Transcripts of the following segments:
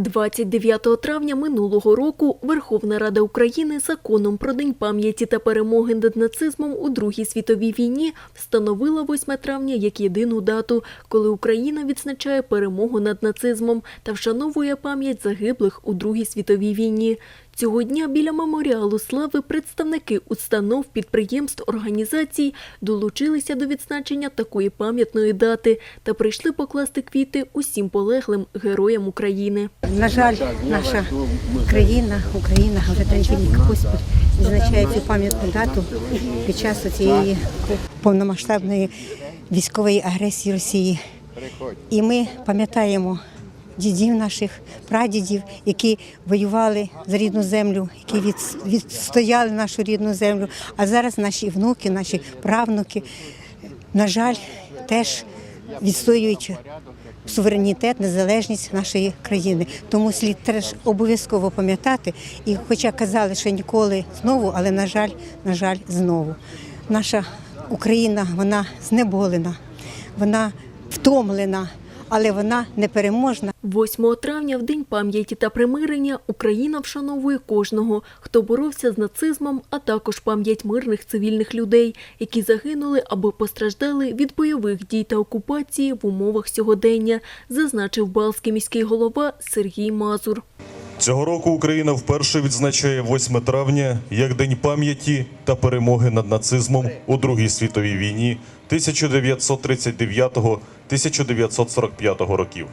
29 травня минулого року Верховна Рада України законом про День пам'яті та перемоги над нацизмом у Другій світовій війні встановила 8 травня як єдину дату, коли Україна відзначає перемогу над нацизмом та вшановує пам'ять загиблих у Другій світовій війні. Цього дня біля меморіалу слави представники установ, підприємств, організацій долучилися до відзначення такої пам'ятної дати та прийшли покласти квіти усім полеглим героям України. На жаль, наша країна, Україна вже третій рік поспіль відзначає цю пам'ятну дату під час цієї повномасштабної військової агресії Росії. І ми пам'ятаємо дідів наших, прадідів, які воювали за рідну землю, які відстояли нашу рідну землю. А зараз наші внуки, наші правнуки, на жаль, теж відстоюють суверенітет, незалежність нашої країни. Тому слід теж обов'язково пам'ятати. І хоча казали, що ніколи знову, але на жаль, на жаль, знову. Наша Україна вона знеболена, вона втомлена, але вона непереможна. 8 травня, в День пам'яті та примирення, Україна вшановує кожного, хто боровся з нацизмом, а також пам'ять мирних цивільних людей, які загинули або постраждали від бойових дій та окупації в умовах сьогодення, зазначив Балський міський голова Сергій Мазур. Цього року Україна вперше відзначає 8 травня як День пам'яті та перемоги над нацизмом у Другій світовій війні 1939-1945 років.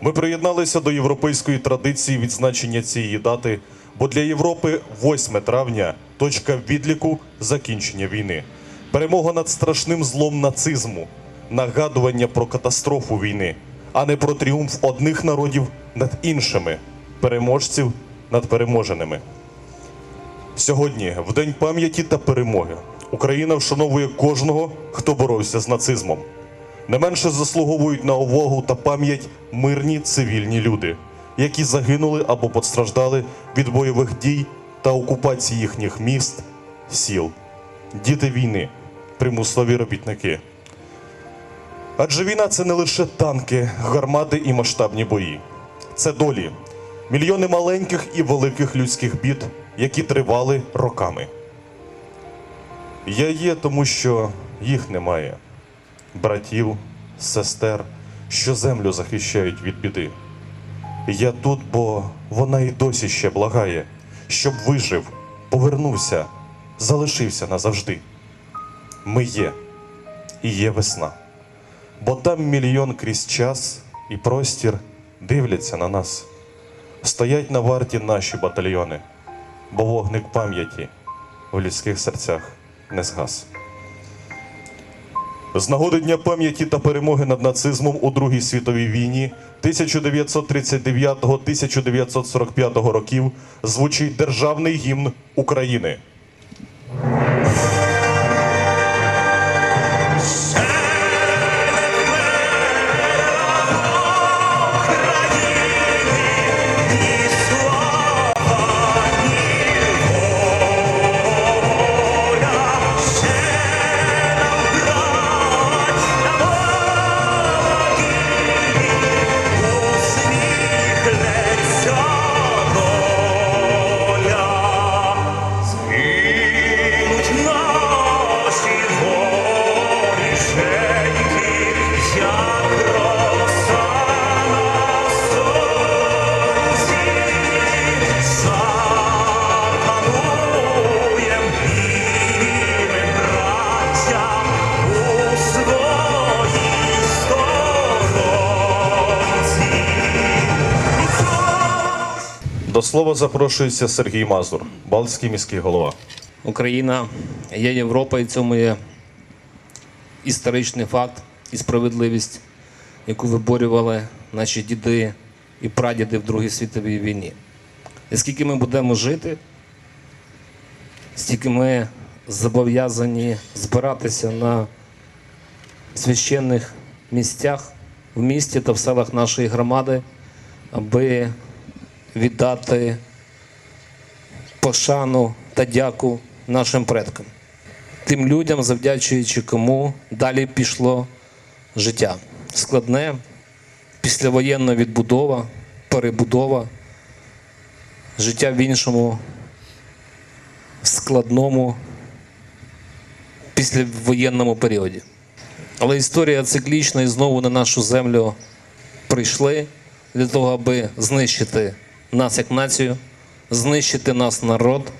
Ми приєдналися до європейської традиції відзначення цієї дати, бо для Європи 8 травня точка відліку закінчення війни, перемога над страшним злом нацизму, нагадування про катастрофу війни, а не про тріумф одних народів над іншими, переможців над переможеними. Сьогодні, в День пам'яті та перемоги, Україна вшановує кожного, хто боровся з нацизмом. Не менше заслуговують на увагу та пам'ять мирні цивільні люди, які загинули або постраждали від бойових дій та окупації їхніх міст, сіл, діти війни, примусові робітники. Адже війна це не лише танки, гармати і масштабні бої, це долі, мільйони маленьких і великих людських бід, які тривали роками. Я є, тому що їх немає братів, сестер, що землю захищають від біди. Я тут, бо вона і досі ще благає, щоб вижив, повернувся, залишився назавжди. Ми є, і є весна, бо там мільйон крізь час і простір дивляться на нас. Стоять на варті наші батальйони, бо вогник пам'яті в людських серцях не згас. З нагоди Дня пам'яті та перемоги над нацизмом у Другій світовій війні 1939-1945 років звучить державний гімн України. Слова запрошується Сергій Мазур, Балтський міський голова. Україна є Європа, і цьому є історичний факт і справедливість, яку виборювали наші діди і прадіди в Другій світовій війні. І скільки ми будемо жити, стільки ми зобов'язані збиратися на священних місцях в місті та в селах нашої громади, аби віддати пошану та дяку нашим предкам, тим людям, завдячуючи кому далі пішло життя. Складне, післявоєнна відбудова, перебудова, життя в іншому складному післявоєнному періоді. Але історія циклічна і знову на нашу землю прийшли для того, аби знищити нас як націю, знищити нас народ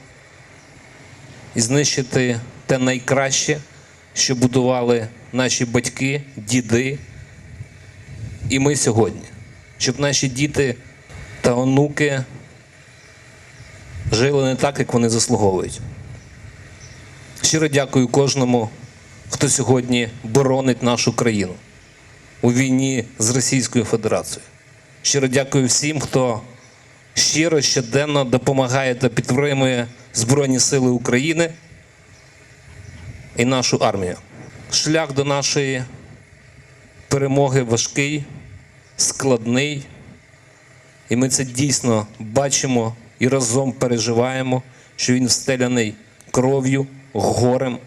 і знищити те найкраще, що будували наші батьки, діди і ми сьогодні, щоб наші діти та онуки жили не так, як вони заслуговують. Щиро дякую кожному, хто сьогодні боронить нашу країну у війні з Російською Федерацією. Щиро дякую всім, хто щиро щоденно допомагає та підтримує Збройні Сили України і нашу армію. Шлях до нашої перемоги важкий, складний, і ми це дійсно бачимо і разом переживаємо, що він встеляний кров'ю, горем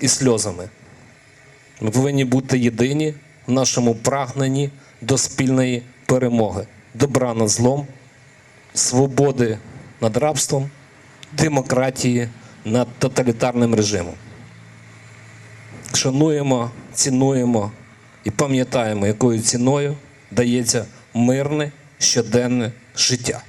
і сльозами. Ми повинні бути єдині в нашому прагненні до спільної перемоги, добра над злом, свободи над рабством, демократії над тоталітарним режимом. Шануємо, цінуємо і пам'ятаємо, якою ціною дається мирне щоденне життя.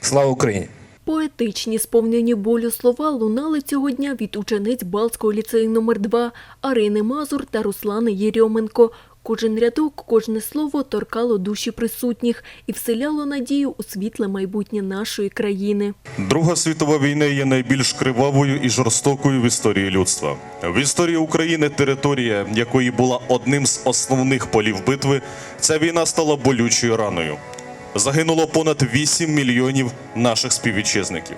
Слава Україні! Поетичні, сповнені болю слова лунали цього дня від учениць Балтського ліцею номер 2 Арини Мазур та Руслани Єрьоменко. Кожен рядок, кожне слово торкало душі присутніх і вселяло надію у світле майбутнє нашої країни. Друга світова війна є найбільш кривавою і жорстокою в історії людства. В історії України територія, якої була одним з основних полів битви, ця війна стала болючою раною. Загинуло понад 8 мільйонів наших співвітчизників,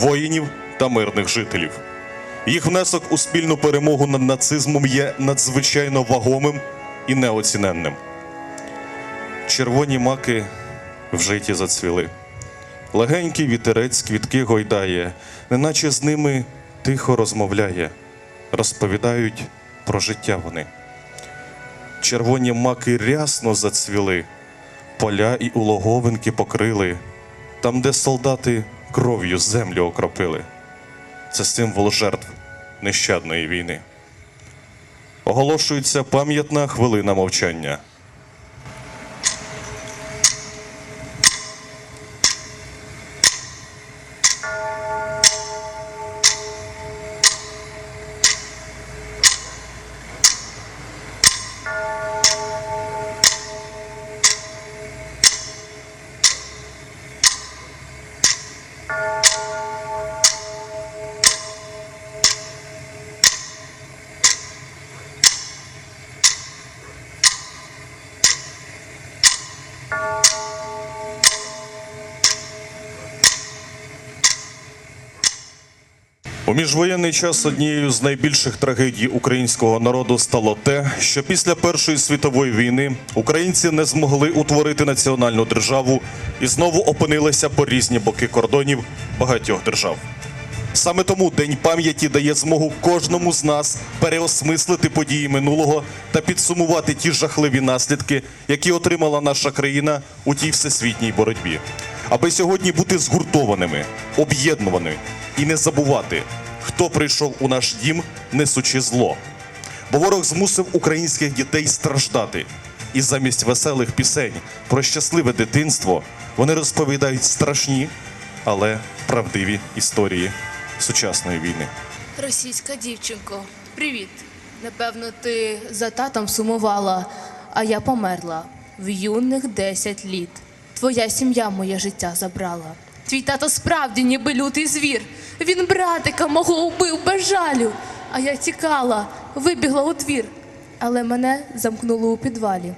воїнів та мирних жителів. Їх внесок у спільну перемогу над нацизмом є надзвичайно вагомим і неоціненним. Червоні маки в житті зацвіли. Легенький вітерець квітки гойдає, неначе з ними тихо розмовляє, розповідають про життя вони. Червоні маки рясно зацвіли, поля і улоговинки покрили, там, де солдати кров'ю землю окропили. Це символ жертв нещадної війни. Оголошується пам'ятна хвилина мовчання. У міжвоєнний час однією з найбільших трагедій українського народу стало те, що після Першої світової війни українці не змогли утворити національну державу і знову опинилися по різні боки кордонів багатьох держав. Саме тому День пам'яті дає змогу кожному з нас переосмислити події минулого та підсумувати ті жахливі наслідки, які отримала наша країна у тій всесвітній боротьбі, аби сьогодні бути згуртованими, об'єднуваними і не забувати, хто прийшов у наш дім, несучи зло. Бо ворог змусив українських дітей страждати. І замість веселих пісень про щасливе дитинство вони розповідають страшні, але правдиві історії сучасної війни. Російська дівчинко, привіт. Напевно, ти за татом сумувала, а я померла в юних 10 літ. Твоя сім'я моє життя забрала. Твій тато справді ніби лютий звір. Він братика мого убив без жалю. А я тікала, вибігла у двір, але мене замкнули у підвалі.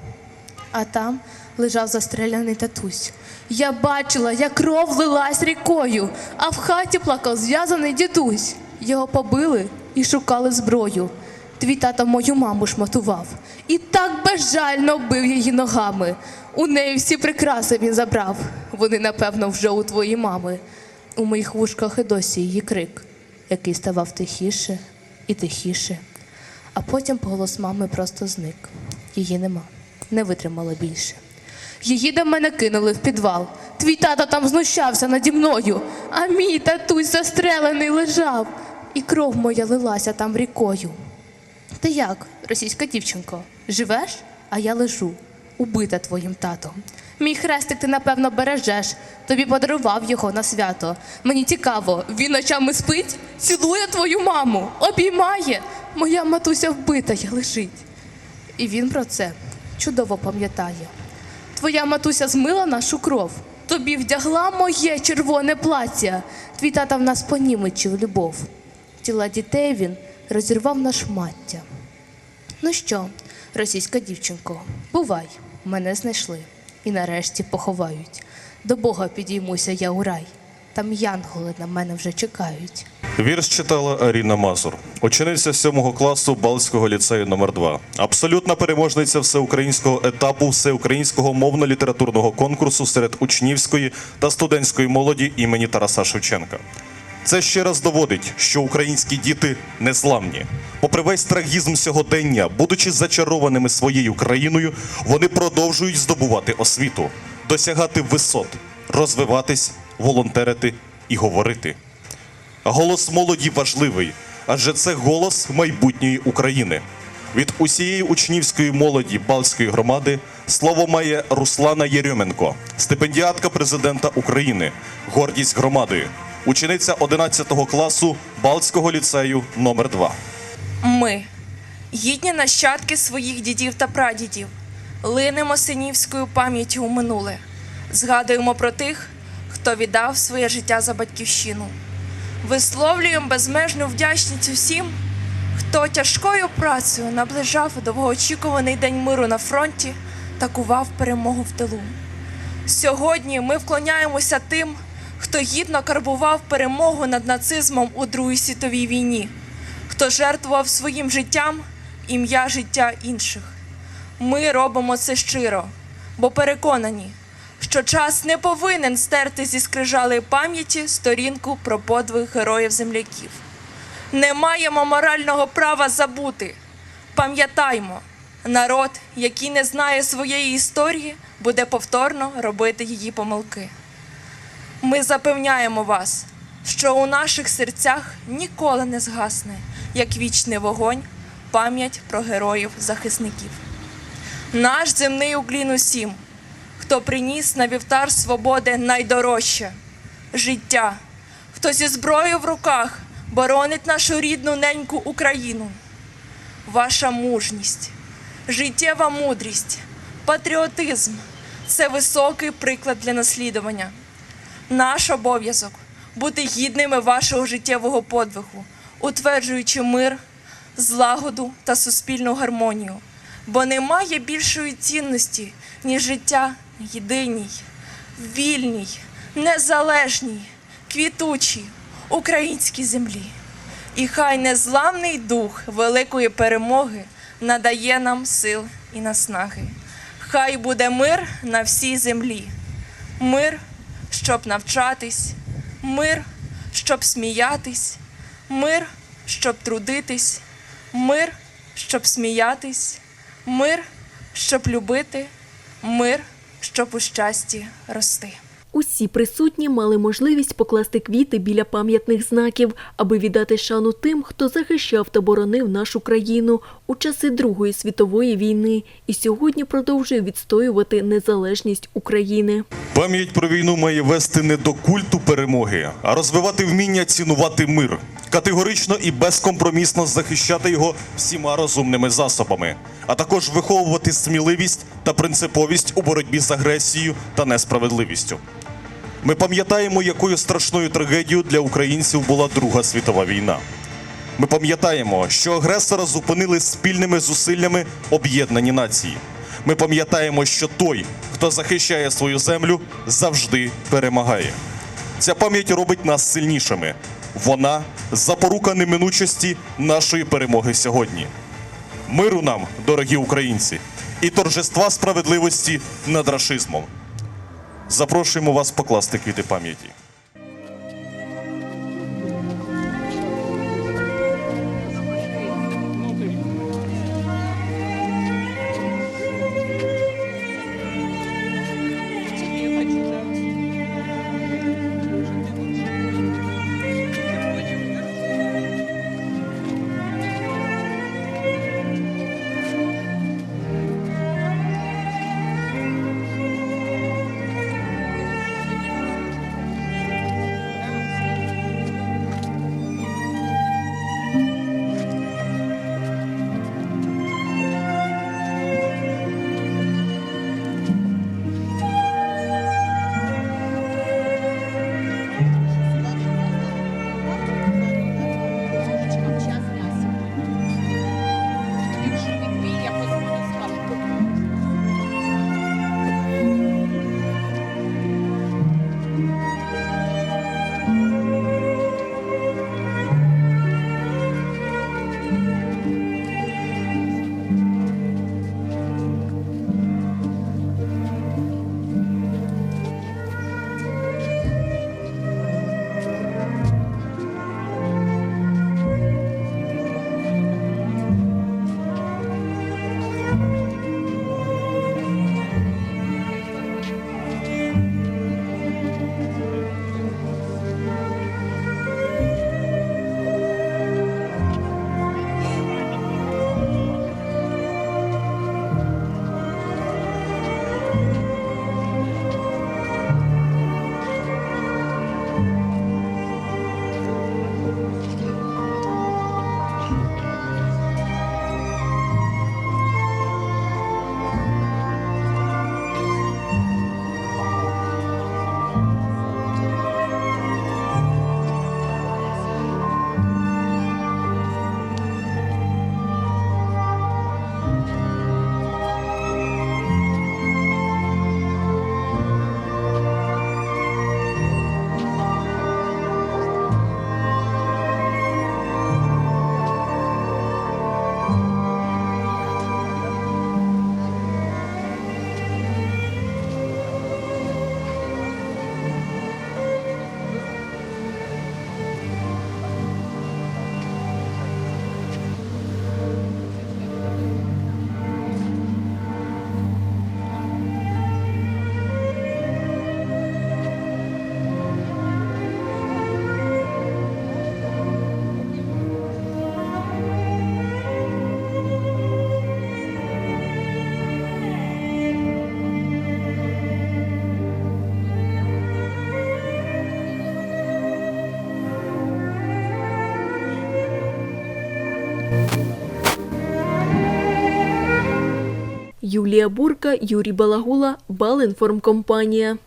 А там лежав застреляний татусь. Я бачила, як кров лилась рікою, а в хаті плакав зв'язаний дідусь. Його побили і шукали зброю. Твій тато мою маму шматував і так безжально бив її ногами. У неї всі прикраси він забрав. Вони, напевно, вже у твоїй мами. У моїх вушках і досі її крик, який ставав тихіше і тихіше. А потім голос мами просто зник. Її нема, не витримала більше. Її до мене кинули в підвал. Твій тато там знущався наді мною, а мій татусь застрелений лежав, і кров моя лилася там рікою. Ти як, російська дівчинко, живеш, а я лежу, убита твоїм татом. Мій хрестик ти, напевно, бережеш, тобі подарував його на свято. Мені цікаво, він ночами спить, цілує твою маму, обіймає. Моя матуся вбита я лежить. І він про це чудово пам'ятає. Твоя матуся змила нашу кров. Тобі вдягла моє червоне плаття. Твій тата в нас понімечив любов. Тіла дітей він розірвав на шмаття. Ну що, російська дівчинко, бувай, мене знайшли і нарешті поховають. До Бога підіймуся я у рай. Там янголи на мене вже чекають. Вірш читала Аріна Мазур, учениця 7 класу Балтського ліцею номер 2 Абсолютна переможниця всеукраїнського етапу всеукраїнського мовно-літературного конкурсу серед учнівської та студентської молоді імені Тараса Шевченка. Це ще раз доводить, що українські діти незламні. Попри весь трагізм сьогодення, будучи зачарованими своєю країною, вони продовжують здобувати освіту, досягати висот, розвиватись, волонтерити і говорити. Голос молоді важливий, адже це голос майбутньої України. Від усієї учнівської молоді Балтської громади слово має Руслана Єрьоменко, стипендіатка президента України, гордість громади, учениця 11 класу Балтського ліцею номер 2 Ми, гідні нащадки своїх дідів та прадідів, линемо синівською пам'яттю у минуле, згадуємо про тих, хто віддав своє життя за батьківщину. Висловлюємо безмежну вдячність усім, хто тяжкою працею наближав довгоочікуваний день миру на фронті та кував перемогу в тилу. Сьогодні ми вклоняємося тим, хто гідно карбував перемогу над нацизмом у Другій світовій війні, хто жертвував своїм життям ім'я життя інших. Ми робимо це щиро, бо переконані, що час не повинен стерти зі скрижалої пам'яті сторінку про подвиг героїв земляків. Не маємо морального права забути. Пам'ятаймо, народ, який не знає своєї історії, буде повторно робити її помилки. Ми запевняємо вас, що у наших серцях ніколи не згасне, як вічний вогонь, пам'ять про героїв-захисників. Наш земний уклін усім, хто приніс на вівтар свободи найдорожче життя, хто зі зброєю в руках боронить нашу рідну неньку Україну. Ваша мужність, життєва мудрість, патріотизм це високий приклад для наслідування. Наш обов'язок бути гідними вашого життєвого подвигу, утверджуючи мир, злагоду та суспільну гармонію, бо немає більшої цінності, ніж життя єдиній, вільній, незалежній, квітучій українській землі. І хай незламний дух великої перемоги надає нам сил і наснаги. Хай буде мир на всій землі, мир, щоб навчатись, мир, щоб сміятись, мир, щоб трудитись, мир, щоб сміятись, мир, щоб любити, мир, щоб у щасті рости. Усі присутні мали можливість покласти квіти біля пам'ятних знаків, аби віддати шану тим, хто захищав та боронив нашу країну у часи Другої світової війни і сьогодні продовжує відстоювати незалежність України. Пам'ять про війну має вести не до культу перемоги, а розвивати вміння цінувати мир, категорично і безкомпромісно захищати його всіма розумними засобами, а також виховувати сміливість та принциповість у боротьбі з агресією та несправедливістю. Ми пам'ятаємо, якою страшною трагедією для українців була Друга світова війна. Ми пам'ятаємо, що агресора зупинили спільними зусиллями об'єднані нації. Ми пам'ятаємо, що той, хто захищає свою землю, завжди перемагає. Ця пам'ять робить нас сильнішими. Вона запорука неминучості нашої перемоги сьогодні. Миру нам, дорогі українці, і торжества справедливості над рашизмом. Запрошуємо вас покласти квіти пам'яті. Юлія Бурка, Юрій Балагула, Балінформкомпанія.